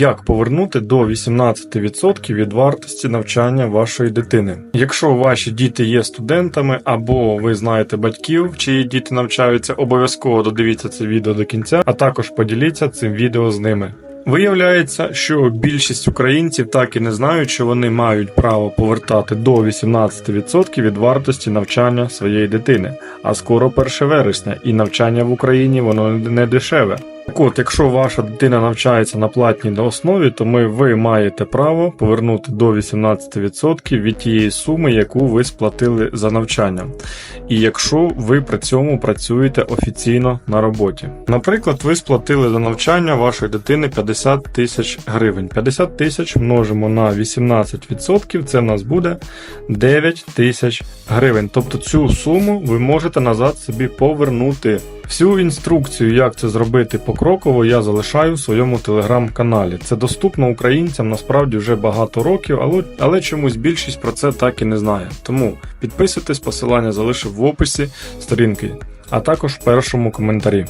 як повернути до 18% від вартості навчання вашої дитини. Якщо ваші діти є студентами або ви знаєте батьків, чиї діти навчаються, обов'язково додивіться це відео до кінця, а також поділіться цим відео з ними. Виявляється, що більшість українців так і не знають, що вони мають право повертати до 18% від вартості навчання своєї дитини. А скоро 1 вересня, і навчання в Україні воно не дешеве. Так от, якщо ваша дитина навчається на платній основі, то ми ви маєте право повернути до 18% від тієї суми, яку ви сплатили за навчання. І якщо ви при цьому працюєте офіційно на роботі. Наприклад, ви сплатили за навчання вашої дитини 50 тисяч гривень. 50 тисяч множимо на 18%, це в нас буде 9 тисяч гривень. Тобто цю суму ви можете назад собі повернути. Всю інструкцію, як це зробити покроково, я залишаю в своєму телеграм-каналі. Це доступно українцям насправді вже багато років, але, але чомусь більшість про це так і не знає. Тому підписуйтесь, посилання залишив в описі сторінки, а також в першому коментарі.